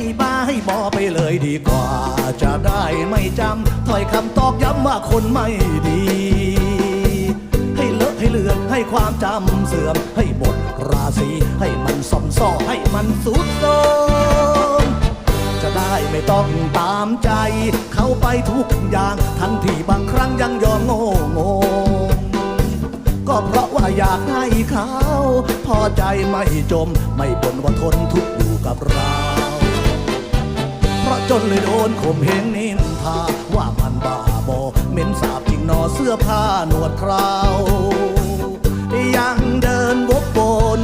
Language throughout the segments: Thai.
ให้บ้าให้บอไปเลยดีกว่า จะได้ไม่จำถ้อยคำตอกย้ำว่าคนไม่ดี ให้เลอะให้เลือนให้ความจำเสื่อม ให้หมดราศีให้มันซ่อมซ่อให้มันสุดโทมจะได้ไม่ต้องตามใจ เข้าไปทุกอย่าง ทั้งที่บางครั้งยังยอมโง่โงงก็เพราะว่าอยากให้เขา พอใจไม่จม ไม่บ่นว่าทนทุกข์อยู่กับเรา จนเลยโดนข่มเหงนินทา ว่ามันบ้าบอเหม็นสาบจริงหนอเสื้อผ้าหนวดเคราว ยังเดินวกบน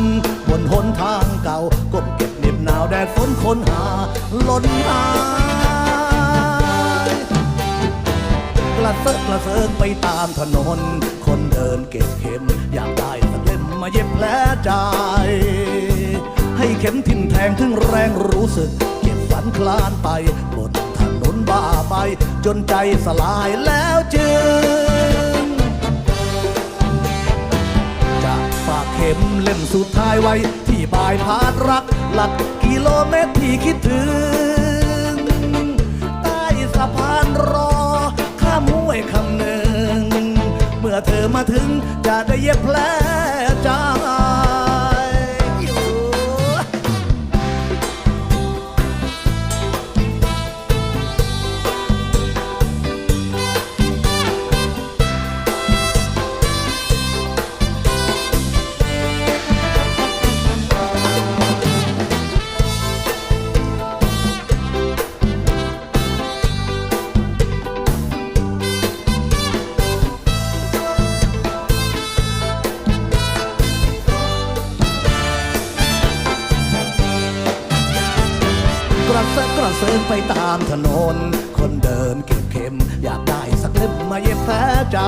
บนหนทางเก่าก้มเก็บเน็บหนาวแดดฝนค้นหาล้นหายกระเซาะกระเซิงไปตามถนน คนเดินเก็บเข็ม อยากได้สักเล่มมาเย็บแผลใจให้เข็มทิ่มแทงถึงแรงรู้สึกันคลานไปบนถนนบ้าไปจนใจสลายแล้วจึง จะฝากเข็มเล่มสุดท้ายไว้ ที่บายพาดรัก หลักกิโลเมตรที่คิดถึง ใต้สะพานรอ ข้ามห้วยคำหนึ่ง เมื่อเธอมาถึงจะได้เย็บแผล เซาะกระเซิงไปตามถนน คนเดินเก็บเข็ม อยากได้สักเล่มมาเย็บแผลใจ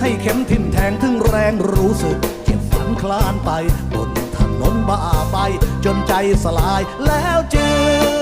ให้เข็มทิ่มแทงถึงแรงรู้สึก เจ็บฝันคลานไป บนถนนบ้าไป จนใจสลายแล้วจึง